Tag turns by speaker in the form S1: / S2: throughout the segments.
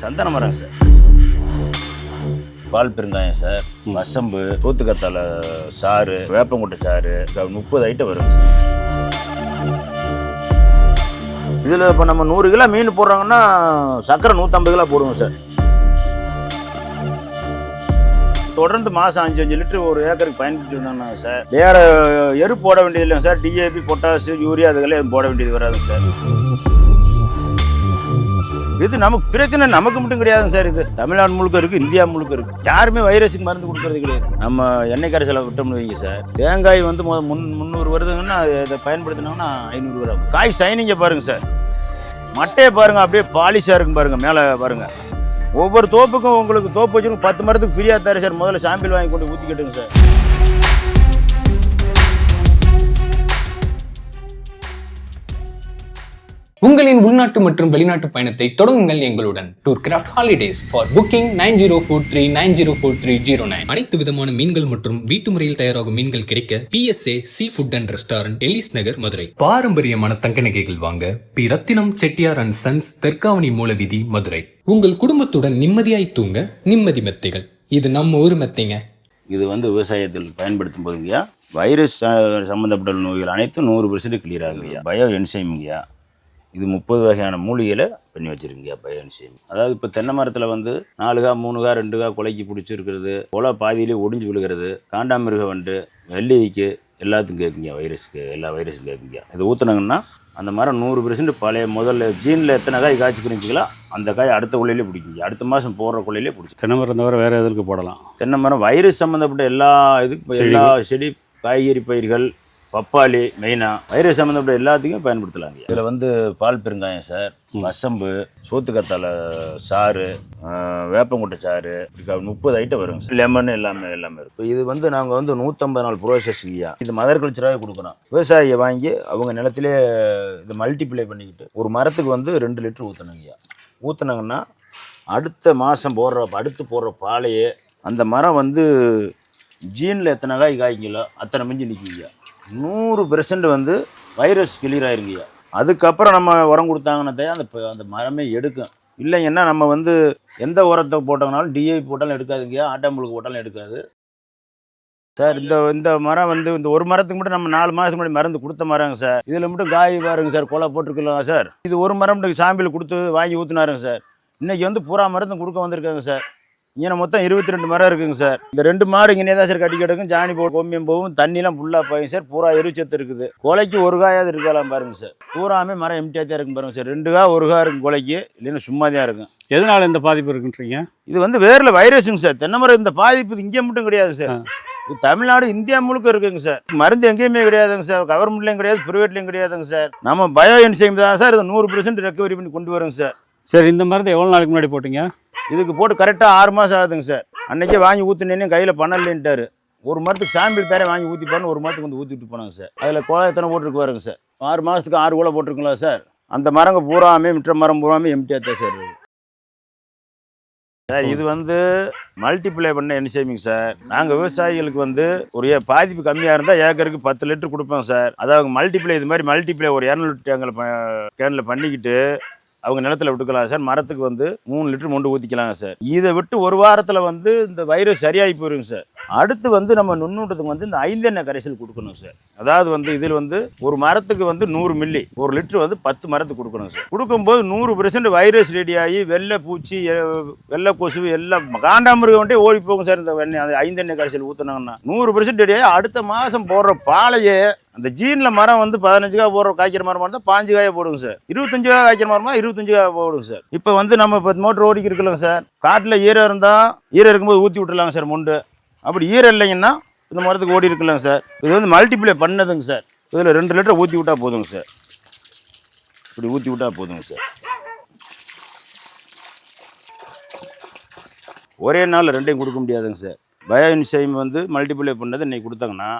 S1: சந்தன மரம் சார் பால் பெருங்காயம் சார் வசம்பு தூத்துக்கத்தால சாறு வேப்பங்குட்டை சாறு முப்பது ஐட்டம் வரும் சார் இதில் இப்போ நம்ம நூறு கிலோ மீன் போடுறாங்கன்னா சர்க்கரை நூற்றம்பது கிலோ போடுவோம் சார் தொடர்ந்து மாதம் அஞ்சு அஞ்சு லிட்டர் ஒரு ஏக்கருக்கு பயன்படுத்தி வந்தாங்கன்னா சார் வேற எரு போட வேண்டியது இல்லைங்க சார் டிஏபி பொட்டாசு யூரியா அதுகளே எதுவும் போட வேண்டியது வராதுங்க சார் இது நமக்கு பிரச்சனை நமக்கு மட்டும் கிடையாதுங்க சார் இது. தமிழ்நாடு முழுக்க இருக்கு இந்தியா முழுக்க இருக்கு. யாருமே வைரஸுக்கு மருந்து கொடுக்கறது கிடையாது. நம்ம எண்ணெய் கரைசலை விட்டோம்னு வைங்க சார். தேங்காய் வந்து மொ- முன் முந்நூறு வருதுங்கன்னா இதை பயன்படுத்தினோம்னா ஐநூறு வரும். காய் சைனிங்க பாருங்க சார். மட்டையை பாருங்க அப்படியே பாலிஷாக இருக்கும் பாருங்க மேலே பாருங்க. ஒவ்வொரு தோப்புக்கும் உங்களுக்கு தோப்பு வச்சுருங்க பத்து மரத்துக்கு ஃப்ரீயாக தரேன் சார். முதல்ல சாம்பிள் வாங்கி கொண்டு ஊற்றிக்கிட்டுங்க சார்.
S2: உங்களின் உள்நாட்டு மற்றும் வெளிநாட்டு பயணத்தை தொடங்குங்கள் எங்களுடன். Tour craft holidays for booking nine zero four three nine zero four three zero nine
S3: அனைத்து விதமான மீன்கள் மற்றும் வீட்டு முறையில் தயாராகும் மீன்கள் கிடைக்க PSA sea food and restaurant Ellis Nagar Madurai.
S2: பாரம்பரியமான தங்க நகைகள் வாங்க P Rathinam Chettiar and sons தெற்காவணி மூலவீதி மதுரை.
S3: உங்கள் குடும்பத்துடன் நிம்மதியாய் தூங்க நிம்மதி மெத்தைகள். இது நம்ம ஊர் மெத்தைங்க.
S1: இது வந்து விவசாயத்தில் பயன்படுத்தும் போதுங்கய்யா வைரஸ் ச- சம்பந்தப்பட்ட நோய்கள் அனைத்தும் நூறு பெர்சன்ட் கிளியர் ஆகுங்கய்யா. பயோ என்சைம்ங்கய்யா இது முப்பது வகையான மூலிகையில் பண்ணி வச்சிருக்கீங்க பயோ என்சைம் அதாவது இப்போ தென்னை மரத்தில் வந்து நாலுகா மூணுகா ரெண்டுகா கொலைக்கு பிடிச்சிருக்கிறது கொலை பாதியிலே ஒடிஞ்சு விழுகிறது காண்டாமிருக வண்டு வெள்ளிக்கு எல்லாத்துக்கும் கேட்குங்க வைரஸுக்கு எல்லா வைரஸும் கேட்குங்க. இது ஊற்றுனாங்கன்னா அந்த மரம் நூறு பெர்சன்ட் பழைய முதல்ல ஜீனில் எத்தனை காய் காய்ச்சி குறிஞ்சிக்கலாம் அந்த காய் அடுத்த கொள்ளையிலே பிடிக்குங்க. அடுத்த மாதம் போடுற கொள்ளையிலே பிடிச்சி
S4: தென்னை மரம் தவிர வேறு எதுக்கு போடலாம்?
S1: தென்னை மரம் வைரஸ் சம்மந்தப்பட்ட எல்லா இதுக்கு எல்லா செடி காய்கறி பயிர்கள் பப்பாளி மெயினாக வைரஸ் சம்மந்தப்பட்ட எல்லாத்துக்கும் பயன்படுத்தலாங்க. இதில் வந்து பால் பெருங்காயம் சார் வசம்பு சோத்துக்கத்தால சாறு வேப்பங்குட்டை சாறு முப்பது ஐட்டம் வருங்க சார். லெமன் எல்லாமே எல்லாமே இருக்கும் இது வந்து நாங்கள் வந்து நூற்றம்பது நாள் ப்ரோசஸ்ங்கய்யா இது மதர் கல்ச்சராகவே கொடுக்குறோம் விவசாயியை வாங்கி அவங்க நிலத்திலே இது மல்டிப்ளை பண்ணிக்கிட்டு ஒரு மரத்துக்கு வந்து ரெண்டு லிட்டர் ஊற்றணுங்கய்யா ஊற்றுனாங்கன்னா அடுத்த மாதம் போடுற அடுத்து போடுற பாலையே அந்த மரம் வந்து ஜீனில் எத்தனை காய் காய்ங்களோ அத்தனை மிஞ்சி நிற்குங்கய்யா நூறு பெர்சன்ட் வந்து வைரஸ் கிளியர் ஆயிருங்கய்யா. அதுக்கப்புறம் நம்ம உரம் கொடுத்தாங்கன்னா தான் அந்த அந்த மரமே எடுக்கும். இல்லைங்கன்னா நம்ம வந்து எந்த உரத்தை போட்டோம்னாலும் டிஐ போட்டாலும் எடுக்காதுங்கய்யா. ஆட்டாம்புழுக்கு போட்டாலும் எடுக்காது. சார் இந்த இந்த மரம் வந்து இந்த ஒரு மரத்துக்கு மட்டும் நம்ம நாலு மாதத்துக்கு முன்னாடி மருந்து கொடுத்த மரங்க சார். இதில் மட்டும் காய் பாருங்க சார் கொலை போட்டிருக்கலாம் சார். இது ஒரு மரம் மட்டும் சாம்பிள் கொடுத்து வாங்கி ஊற்றுனாருங்க சார். இன்றைக்கி வந்து பூரா மருந்து கொடுக்க வந்திருக்காங்க சார். இங்கே மொத்தம் இருபத்தி ரெண்டு மரம் இருக்குங்க சார். இந்த ரெண்டு மாடு இங்கே தான் சார் கட்டி கிடக்கும். ஜானி போட்டு கோமியம் போகும். தண்ணிலாம் ஃபுல்லாக போயும் சார். பூரா எருச்சத்து இருக்குது. கொலைக்கு ஒரு காயாவது இருக்கலாம் பாருங்க சார். பூராமே மரம் எம்டியாக தான் இருக்கும் பாருங்க சார். ரெண்டு கா ஒரு கா இருக்கும் கொலைக்கு. இல்லைன்னா சும்மா தான் இருக்கும்.
S4: எதனால இந்த பாதிப்பு இருக்குன்றீங்க?
S1: இது வந்து வேரில் வைரஸுங்க சார். தென்னை மரம் இந்த பாதிப்பு இங்கே மட்டும் கிடையாது சார். இது தமிழ்நாடு இந்தியா முழுக்க இருக்குங்க சார். மருந்து எங்கேயுமே கிடையாதுங்க சார். கவர்மெண்ட்லேயும் கிடையாது ப்ரைவேட்லேயும் கிடையாதுங்க சார். நம்ம பயோ என்சைம் தான் சார். இது நூறு பெர்சன்ட் ரெக்கவரி பண்ணி கொண்டு வரோங்க சார்.
S4: சரி இந்த மருந்து எவ்வளோ நாளைக்கு முன்னாடி போட்டீங்க?
S1: இதுக்கு போட்டு கரெக்டாக ஆறு மாதம் ஆகுதுங்க சார். அன்னைக்கே வாங்கி ஊற்றுனேன்னு கையில் பண்ணலன்ட்டாரு. ஒரு மரத்துக்கு சாம்பிள் தரேன் வாங்கி ஊற்றி பாருன்னு ஒரு மரத்துக்கு வந்து ஊற்றிட்டு போனாங்க சார். அதில் குழா எத்தனை பாருங்க சார். ஆறு மாதத்துக்கு ஆறு கோலை போட்டிருக்குங்களா சார். அந்த மரங்க பூராமே மிற்ற மரம் பூராமே எம்டியாக தான் சார் சார் இது வந்து மல்டிப்ளை பண்ண என்சேமிங் சார். நாங்கள் விவசாயிகளுக்கு வந்து ஒரு பாதிப்பு கம்மியாக இருந்தால் ஏக்கருக்கு பத்து லிட்டர் கொடுப்போம் சார். அதாவது மல்டிப்ளை இது மாதிரி மல்டிப்ளை ஒரு இரநூறு டேங்கில் கேனில் பண்ணிக்கிட்டு அவங்க நிலத்துல விட்டுக்கலாம் சார். மரத்துக்கு வந்து மூணு லிட்டர் மொண்டு ஊற்றிக்கலாங்க சார். இதை விட்டு ஒரு வாரத்தில் வந்து இந்த வைரஸ் சரியாகி போயிருங்க சார். அடுத்து வந்து நம்ம நுண்ணூட்டத்துக்கு வந்து இந்த ஐந்தெண்ணெய் கரைசல் கொடுக்கணும் சார். அதாவது வந்து இதில் வந்து ஒரு மரத்துக்கு வந்து நூறு மில்லி ஒரு லிட்டர் வந்து பத்து மரத்துக்கு கொடுக்கணும் சார். கொடுக்கும்போது நூறு பெர்சன்ட் வைரஸ் ரெடி ஆகி வெள்ளை பூச்சி வெள்ளை கொசு எல்லாம் காண்டாமிருகம் வந்துட்டு ஓடி போகும் சார் இந்த எண்ணெய் அந்த ஐந்தெண்ணெய் கரைசல் ஊற்றினாங்கன்னா நூறு பெர்சன்ட் ரெடி ஆகி அடுத்த மாதம் போடுற பாலையே அந்த ஜீனில் மரம் வந்து பதினஞ்சு காய் போடுற காய்க்கிற மரமாக இருந்தால் பாஞ்சு காயை போடுங்க சார். இருபத்தஞ்சு காய் காய்க்கிற மரமா இருபத்தஞ்சு காய் போடுங்க சார். இப்போ வந்து நம்ம இப்போ மோட்டர் ஓடிக்கு இருக்கலங்க சார். காட்டில் ஈரம் இருந்தால் ஈரம் இருக்கும்போது ஊற்றி விட்டுலாங்க சார் முண்டு. அப்படி ஈரம் இல்லைங்கன்னா இந்த மரத்துக்கு ஓடி இருக்கலாங்க சார். இது வந்து மல்டிப்ளை பண்ணதுங்க சார். இதில் ரெண்டு லிட்டர் ஊற்றி விட்டா போதுங்க சார். இப்படி ஊற்றி விட்டா போதுங்க சார். ஒரே நாள் ரெண்டையும் கொடுக்க முடியாதுங்க சார். பயோ இன்சைம் வந்து மல்டிப்ளை பண்ணது இன்னைக்கு கொடுத்தாங்கன்னா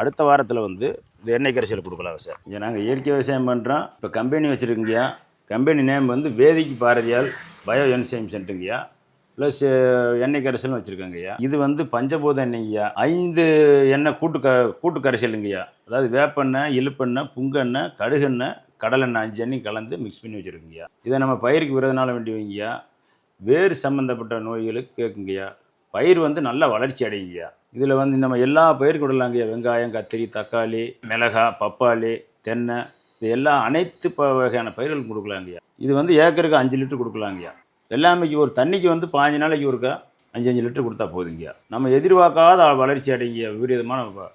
S1: அடுத்த வாரத்தில் வந்து இந்த எண்ணெய் கரைசல் கொடுக்கலாம் சார். இங்கே நாங்கள் இயற்கை விவசாயம் பண்ணுறோம் இப்போ கம்பெனி வச்சுருக்கீங்கய்யா. கம்பெனி நேம் வந்து வேதிக்கு பாரதியால் பயோ என்சைம் சென்டருங்கய்யா ப்ளஸ் எண்ணெய் கரைசலும் வச்சுருக்காங்கய்யா. இது வந்து பஞ்சபூத எண்ணெய்யா ஐந்து எண்ணெய் கூட்டு க கூட்டு கரைசலுங்கய்யா. அதாவது வேப்பெண்ணெய் இழுப்பெண்ணெய் புங்கெண்ணெய் கடுகெண்ணெய் கடலெண்ணெய் அஞ்சு எண்ணெய் கலந்து மிக்ஸ் பண்ணி வச்சுருக்கீங்கய்யா. இதை நம்ம பயிருக்கு விரதனால வேண்டி வைங்கய்யா. வேர் சம்மந்தப்பட்ட நோய்களுக்கு கேட்குங்கய்யா பயிர் வந்து நல்ல வளர்ச்சி அடையுங்கய்யா. இதில் வந்து நம்ம எல்லா பயிர் கொடுலாங்கய்யா வெங்காயம் கத்திரி தக்காளி மிளகா பப்பாளி தென்னை இது எல்லா அனைத்து ப வகையான பயிர்களும் கொடுக்கலாங்கய்யா. இது வந்து ஏக்கருக்கு அஞ்சு லிட்டர் கொடுக்கலாங்கய்யா. எல்லாமே ஒரு தண்ணிக்கு வந்து பாஞ்சு நாளைக்கு ஒருக்கா அஞ்சு அஞ்சு லிட்டர் கொடுத்தா போதுங்கய்யா. நம்ம எதிர்பார்க்காத வளர்ச்சி அடைங்க விபரீதமான அபர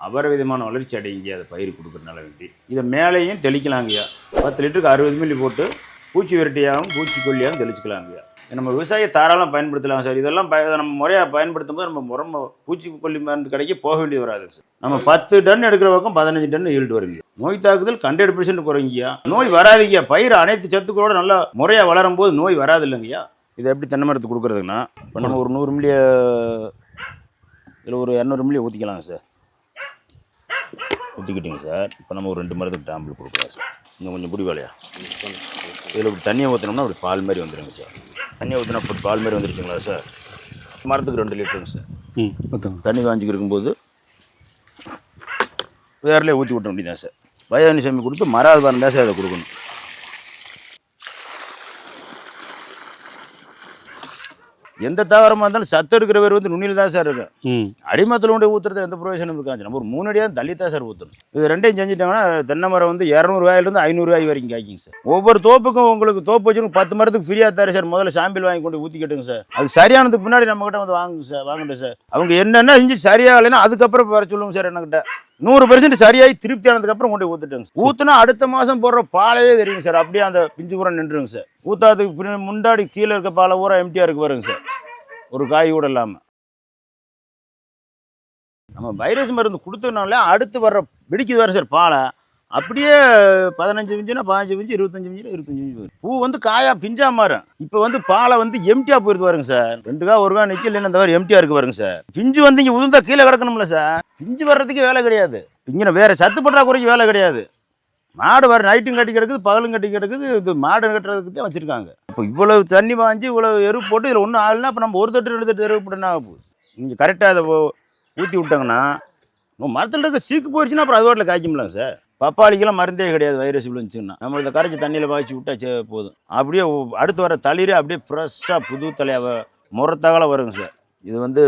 S1: அபரவிதமான வளர்ச்சி அடைங்க அதை பயிர் கொடுக்குறதுனால வேண்டி. இதை மேலேயும் தெளிக்கலாங்கய்யா. பத்து லிட்டருக்கு அறுபது மில்லி போட்டு பூச்சி விரட்டியாகவும் பூச்சிக்கொல்லியாகவும் தெளிச்சுக்கலாங்கய்யா. நம்ம விவசாய தாராளம் பயன்படுத்தலாம் சார். இதெல்லாம் ப இதை நம்ம முறையாக பயன்படுத்தும் போது நம்ம முறை பூச்சிக்கொல்லி மருந்து கடைக்கு போக வேண்டியது வராது சார். நம்ம பத்து டன் எடுக்கிற பக்கம் பதினஞ்சு டன் ஈல்டு வருங்க. நோய் தாக்குதல் ஹண்ட்ரட் பெர்சன்ட் குறைங்கய்யா. நோய் வராதுங்கய்யா பயிர் அனைத்து சத்துக்களோட நல்லா முறையாக வளரும் போது நோய் வராது இல்லைங்கய்யா இதை எப்படி தென்னை மரத்துக்கு கொடுக்குறதுன்னா இப்போ நம்ம ஒரு நூறு மில்லிய இதில் ஒரு இரநூறு மில்லியை ஊற்றிக்கலாங்க சார். ஊற்றிக்கிட்டீங்க சார். இப்போ நம்ம ஒரு ரெண்டு மரத்துக்கு டாம்பிள் கொடுக்கலாம் சார். இன்னும் கொஞ்சம் புடி வேலையா இதில் இப்படி தண்ணியை ஊற்றினோம்னா அப்படி பால் மாதிரி வந்துடுங்க சார். தண்ணியை ஊற்றினா அப்படி பால் மாதிரி வந்துருச்சுங்களா சார்? மரத்துக்கு ரெண்டு லிட்டருங்க சார்.
S4: ம்
S1: தண்ணி காஞ்சிக்கு இருக்கும்போது வேர்லேயே ஊற்றி விட்ட வேண்டியதான் சார். பயானி சாமி கொடுத்து மராது வரந்தா சார் அதை கொடுக்கணும். எந்த தாவரமாக இருந்தாலும் சத்து எடுக்கிற வேர் வந்து நுண்ணியில் தான் சார் இருக்கும் அடிமத்தில் கொண்டு ஊற்றுறது எந்த பிரயோஜனம் இருக்காது நம்ம ஒரு மூணு அடியாக தள்ளி தான் சார் ஊற்றணும் இது ரெண்டையும் செஞ்சுட்டாங்கன்னா தென்னை மரம் வந்து இரநூறுவாயிலிருந்து ஐநூறுரூவாய் வரைக்கும் காய்க்குங்க சார். ஒவ்வொரு தோப்புக்கும் உங்களுக்கு தோப்பு வச்சுருங்க பத்து மரத்துக்கு ஃப்ரீயாக தர சார். முதல்ல சாம்பிள் வாங்கி கொண்டு ஊற்றிக்கிட்டுங்க சார். அது சரியானதுக்கு முன்னாடி நம்மக்கிட்ட வந்து வாங்குங்க சார் வாங்கட்டும் சார். அவங்க என்னென்ன செஞ்சு சரியாகலைன்னா அதுக்கப்புறம் வர சொல்லுங்க சார் என்கிட்ட நூறு பெர்சன்ட் சரியாகி திருப்தி ஆனதுக்கப்புறம் கொண்டு போய் ஊற்றுட்டுங்க சார். ஊற்றுனா அடுத்த மாதம் போடுற பாலையே தெரியுங்க சார். அப்படியே அந்த பிஞ்சு பூரா நின்றுங்க சார். ஊற்றாதுக்கு பின்ன- முன்னாடி கீழே இருக்க பாலை பூரா எம்டிஆர் இருக்கு பாருங்க சார். ஒரு காய் கூட இல்லாமல் நம்ம வைரஸ் மருந்து கொடுத்ததுனால அடுத்து வர்ற வெடிக்குது வர சார் பாலை. அப்படியே பதினஞ்சு மிஞ்சுனா பதினஞ்சு மிஞ்சு இருபத்தஞ்சு மிஞ்சுனா இருபத்தஞ்சு மிஞ்சு பூ வந்து காயா பிஞ்சா மாறும். இப்போ வந்து பாலை வந்து எம்டியா போயிருக்கு பாருங்க சார். ரெண்டு காய் ஒரு காய் நிற்க இல்லைன்னா இந்த மாதிரி எம்டியா இருக்கு பாருங்க சார். பிஞ்சு வந்து இங்கே உளுந்தா கீழே கிடக்கணும்ல சார். பிஞ்சு வர்றதுக்கு வேலை கிடையாது. இங்கே வேற சத்து பற்றாக்குறைக்கு வேலை கிடையாது. மாடு வர நைட்டும் கட்டி கிடக்குது பகலும் கட்டி கிடக்குது இது மாடு கட்டுறதுக்கு தான் வச்சுருக்காங்க. இப்போ இவ்வளவு தண்ணி வாங்கி இவ்வளவு எரு போட்டு இதில் ஒன்றும் ஆகலைன்னா இப்போ நம்ம ஒரு தட்டு ரெண்டு தட்டு எரு போட்டுனா போகுது? நீங்கள் கரெக்டாக அதை ஊற்றி விட்டாங்கன்னா மரத்தில் இருக்க சீக்கு போயிடுச்சுன்னா அப்புறம் அது வாட்டில் காய்க்கும்லாங்க சார். பப்பாளிக்கெல்லாம் மருந்தே கிடையாது வைரஸ் விழுந்துச்சுன்னா. நம்ம இதை கரைச்சி தண்ணியில் பாய்ச்சி விட்டா சே போதும். அப்படியே அடுத்து வர தளிரே அப்படியே ஃப்ரெஷ்ஷாக புது தலையாக முறத்தகலாம் வருங்க சார். இது வந்து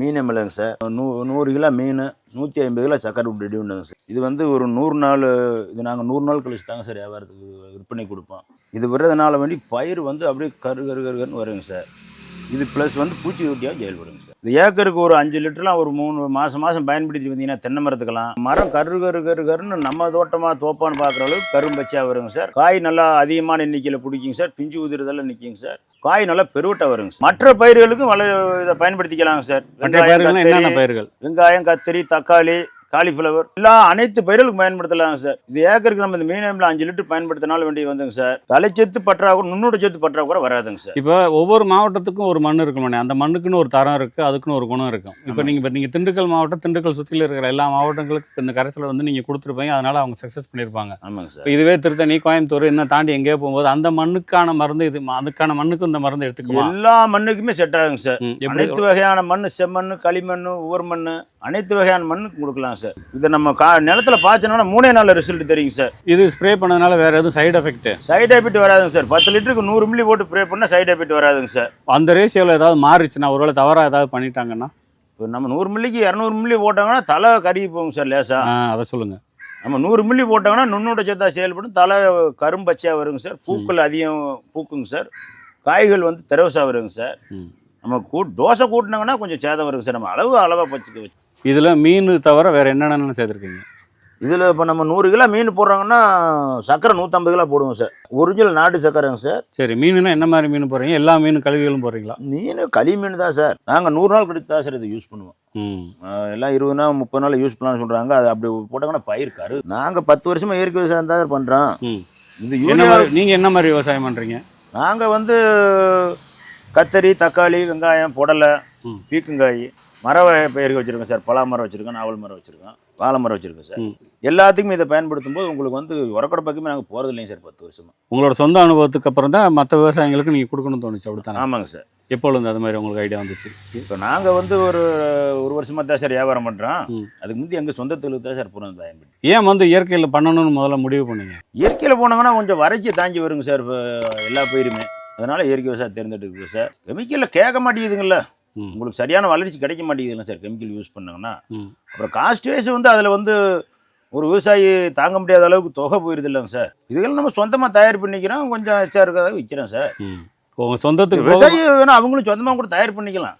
S1: மீன் எம்எல்ஏங்க சார். நூ நூறு கிலோ மீன் நூற்றி ஐம்பது கிலோ சக்கரை விட்டு ரெடி பண்ணுங்க சார். இது வந்து ஒரு நூறு நாள் இது நாங்கள் நூறு நாள் கழிச்சு தாங்க சார் வியாபாரத்துக்கு விற்பனை கொடுப்போம். இது வர்றதுனால வேண்டி பயிர் வந்து அப்படியே கரு கரு கருன்னு வருங்க சார். இது ப்ளஸ் வந்து பூச்சி ஊட்டியாக செயல்படுங்க சார். ஏக்கருக்கு ஒரு அஞ்சு லிட்டர்லாம் ஒரு மூணு மாதம் மாதம் பயன்படுத்தி வந்தீங்கன்னா தென்னை மரத்துக்கலாம் மரம் கரு கரு கரு கருன்னு நம்ம தோட்டமாக தோப்பான்னு பார்க்குற அளவுக்கு கரும்பச்சையாக வருங்க சார். காய் நல்லா அதிகமான எண்ணிக்கையில் பிடிக்குங்க சார். பிஞ்சு உதிரதெல்லாம் நிற்குங்க சார். காய் நல்லா பெருவட்டா வருங்க மற்ற பயிர்களுக்கும் வள இதை பயன்படுத்திக்கலாங்க சார்.
S4: மற்ற
S1: வெங்காயம், கத்திரி, வெங்காயம் கத்திரி தக்காளி காலிஃப்ளவர். எல்லா அனைத்து பயிர்களுக்கும் பயன்படுத்தலாங்க சார். இது ஏக்கருக்கு நம்ம இந்த மீனமில் அஞ்சு லிட்டர் பயன்படுத்தினாலும் வேண்டிய வந்துங்க சார். தலைச்சத்து பற்றாக்குறை நுண்ணூட்ட சத்து பற்றாக்குறை வராதுங்க சார்.
S4: இப்போ ஒவ்வொரு மாவட்டத்துக்கும் ஒரு மண் இருக்குமாண்ணே அந்த மண்ணுக்குன்னு ஒரு தரம் இருக்கு அதுக்குன்னு ஒரு குணம் இருக்கும். இப்போ
S1: ஆமா.
S4: நீங்க இப்போ நீங்க திண்டுக்கல் மாவட்டம் திண்டுக்கல் சுற்றில இருக்கிற எல்லா மாவட்டங்களுக்கு இந்த கரைசலை வந்து நீங்க கொடுத்துருப்பீங்க அதனால அவங்க சக்ஸஸ் பண்ணியிருப்பாங்க.
S1: ஆமாங்க சார்.
S4: இதுவே திருத்தணி கோயம்புத்தூர் இன்னும் தாண்டி எங்கேயோ போகும்போது அந்த மண்ணுக்கான மருந்து இது அதுக்கான மண்ணுக்கு இந்த மருந்து எடுத்துக்குமா?
S1: எல்லா மண்ணுக்குமே செட் ஆகுங்க சார். அனைத்து வகையான மண் செம்மண் களிமண் உவர் மண் அனைத்து வகையான மண்ணுக்கு கொடுக்கலாம் சார் இதை நம்ம கா நிலத்துல பாய்ச்சனோம்னா மூணே நாள் ரிசல்ட் தெரியுங்க சார்
S4: இது ஸ்ப்ரே பண்ணதுனால வேற எதுவும் சைடு எஃபெக்ட்
S1: சைடு எஃபெக்ட் வராதுங்க சார் பத்து லிட்டருக்கு நூறு மில்லி போட்டு ப்ரே பண்ணால் சைடு எஃபெக்ட் வராதுங்க சார்
S4: அந்த ரேஷியோவில் ஏதாவது மாறிச்சுன்னா ஒருவேளை தவறா ஏதாவது பண்ணிட்டாங்கன்னா?
S1: இப்போ நம்ம நூறு மில்லிக்கு இரநூறு மில்லி போட்டாங்கன்னா தலை கருகி போகும் சார் லேசா.
S4: ஆ, அதை சொல்லுங்க.
S1: நம்ம நூறு மில்லி போட்டாங்கன்னா நுண்ணூட்ட சத்தா செயல்படும். தலை கரும்பச்சையாக வருங்க சார் பூக்கள் அதிகம் பூக்குங்க சார் காய்கள் வந்து திரவசா வருங்க சார். நம்ம கூ தோசை கூட்டினாங்கன்னா கொஞ்சம் சேதம் வருங்க சார் நம்ம அளவு அளவாக பச்சுக்க வச்சு
S4: இதுல மீன் தவிர வேற என்னென்ன சேர்த்துருக்கீங்க?
S1: இதில் இப்போ நம்ம நூறு கிலோ மீன் போடுறாங்கன்னா சக்கரை நூற்றம்பது கிலோ போடுவோம் சார். ஒரிஜினல் நாட்டு சக்கரைங்க சார்.
S4: சரி மீனுனா என்ன மாதிரி மீன் போடுறீங்க? எல்லா மீன் கழுவிகளும் போடுறீங்களா?
S1: மீன் களி மீன் தான் சார். நாங்கள் நூறு நாள் கழித்து தான் சார் இதை யூஸ் பண்ணுவோம். எல்லாம் இருபது நாள் முப்பது நாள் யூஸ் பண்ணலாம்னு சொல்கிறாங்க அது அப்படி போட்டாங்கன்னா பயிர் கரு. நாங்கள் பத்து வருஷமாக இயற்கை விவசாயம் தான் சார் பண்ணுறோம் இது
S4: என்ன மாதிரி நீங்க என்ன மாதிரி விவசாயம் பண்றீங்க?
S1: நாங்கள் வந்து கத்தரி தக்காளி வெங்காயம் புடலை. பீக்கங்காய் மர வகை பயிர்கள் வச்சுருக்கோம் சார் பலா மரம் வச்சுருக்கோம் நாவல் மரம் வச்சுருக்கோம் வாழை மரம் வச்சுருக்கோம் சார். எல்லாத்துக்குமே இதை பயன்படுத்தும் போது உங்களுக்கு வந்து உரக்கடை பக்கமே நாங்கள் போகிறது இல்லைங்க சார் பத்து வருஷமா.
S4: உங்களோட சொந்த அனுபவத்துக்கு அப்புறம் தான் மற்ற விவசாயிகளுக்கு நீங்க கொடுக்கணும்னு தோணுச்சு அப்படித்தானே?
S1: ஆமாங்க சார்.
S4: எப்பொழுது அது மாதிரி உங்களுக்கு ஐடியா வந்துச்சு?
S1: இப்போ நாங்கள் வந்து ஒரு ஒரு வருஷமாக தான் சார் வியாபாரம் பண்ணுறோம். அதுக்கு முந்தி எங்கள் சொந்தத்துக்கு தான் சார் பூரா பயன்படுத்தி
S4: ஏன் வந்து இயற்கையில் பண்ணணும்னு முதல்ல முடிவு பண்ணீங்க?
S1: இயற்கையில் போனாங்கன்னா கொஞ்சம் வறட்சி தாங்கி வருங்க சார் இப்போ எல்லா பயிருமே. அதனால் இயற்கை விவசாயம் தேர்ந்தெடுக்குது சார். கெமிக்கலில் கேட்க மாட்டேங்குதுங்கள. உங்களுக்கு சரியான வளர்ச்சி கிடைக்க மாட்டேங்குதுங்களா சார் கெமிக்கல் யூஸ் பண்ணாங்கன்னா. அப்புறம் காஸ்ட் வைஸ் வந்து அதில் வந்து ஒரு விவசாயி தாங்க முடியாத அளவுக்கு தொகை போயிருது இல்லைங்க சார். இதுகள் நம்ம சொந்தமாக தயார் பண்ணிக்கிறோம் கொஞ்சம் எச்சா இருக்கிறத விற்கிறோம் சார்.
S4: உங்கள் சொந்தத்துக்கு
S1: விவசாயி வேணா அவங்களும் சொந்தமாக கூட தயார் பண்ணிக்கலாம்.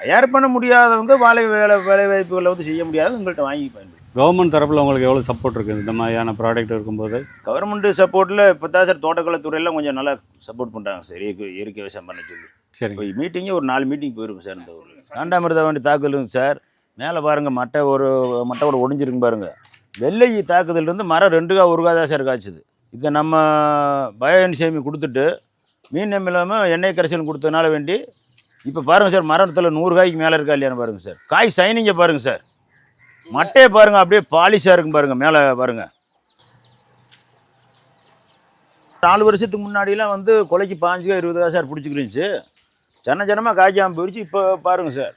S1: தயார் பண்ண முடியாதவங்க வேலை வேலை வேலை வாய்ப்புகளை வந்து செய்ய முடியாது உங்கள்கிட்ட வாங்கி பயன்படுத்தி.
S4: கவர்மெண்ட் தரப்பில் உங்களுக்கு எவ்வளோ சப்போர்ட் இருக்குது இந்த மாதிரியான ப்ராடக்ட் இருக்கும்போது?
S1: கவர்மெண்ட் சப்போர்ட்டில் இப்போ தான் சார் தோட்டக்கலைத்துறையெல்லாம் கொஞ்சம் நல்லா சப்போர்ட் பண்ணுறாங்க சார் இயற்கை இயற்கை விவசாயம் பண்ண சொல்லி.
S4: சரி
S1: இப்போ மீட்டிங்கே ஒரு நாலு மீட்டிங் போயிருக்கும் சார் இந்த ஊரில். காண்டாமிருத வேண்டி தாக்குதலுங்க சார். மேலே பாருங்கள் மட்டை ஒரு மட்டையோட ஒடிஞ்சிருக்கு பாருங்கள் வெள்ளை தாக்குதல்லேருந்து மரம் ரெண்டுகா ஒருகா தான் சார் காய்ச்சுது. இதை நம்ம பயோஎன்சேமி கொடுத்துட்டு மீன் எம் இல்லாமல் எண்ணெய் கரைசல் கொடுத்ததுனால வேண்டி இப்போ பாருங்கள் சார் மரத்தில் நூறு காய்க்கு மேலே இருக்கா இல்லையான்னு பாருங்கள் சார். காய் சைனிங்கை பாருங்கள் சார். மட்டையை பாருங்கள் அப்படியே பாலிஷாக இருக்கும் பாருங்கள் மேலே பாருங்கள் நாலு வருஷத்துக்கு முன்னாடிலாம் வந்து கொலைக்கு பாஞ்சு இருபது காசு சார் பிடிச்சிக்கிருந்துச்சு. சின்ன ஜனமாக காய்க்காமல் போயிடுச்சு இப்போ பாருங்கள் சார்.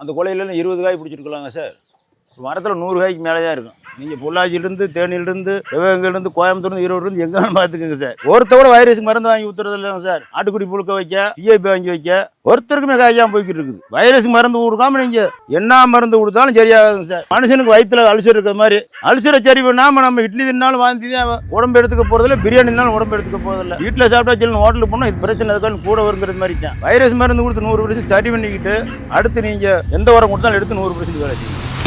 S1: அந்த கொலையில இருபது காய் பிடிச்சிருக்கலாங்க சார். மரத்தில் நூறு காய்க்கு மேலே தான் இருக்கும். நீங்கள் பொள்ளாச்சியிலேருந்து தேனியிலேருந்து சிவகங்கையிலேருந்து கோயம்புத்தூர்லேருந்து ஈரோடுலேருந்து எங்கே பார்த்துக்கோங்க சார். ஒருத்தர் வைரஸுக்கு மருந்து வாங்கி ஊற்றுறது இல்லைங்க சார். ஆட்டுக்குடி புழுக்க வைக்க பிஐபி வாங்கி வைக்க ஒருத்தருக்குமே காய்க்காமல் போய்கிட்டு இருக்குது வைரஸுக்கு மருந்து கொடுக்காம நீங்கள் என்ன மருந்து கொடுத்தாலும் சரியாகுங்க சார். மனுஷனுக்கு வயிற்றுல அல்சர் இருக்கிற மாதிரி அல்சரை சரி பண்ணாமல் நம்ம இட்லி தின்னாலும் வாந்தி தான் உடம்பு எடுத்துக்க போகிறதில்ல பிரியாணி தின்னாலும் உடம்பு எடுத்துக்க போகிறதில்ல வீட்டில் சாப்பிட்டா சொல்லி ஹோட்டலுக்கு போனால் இது பிரச்சனை இருக்கான்னு கூட வருங்கிறது மாதிரி தான். வைரஸ் மருந்து கொடுத்து நூறு பர்சன்ட் சரி பண்ணிக்கிட்டு அடுத்து நீங்கள் எந்த உரம் கொடுத்தாலும் எடுத்து நூறு பர்சன்ட் வேலை செய்யும்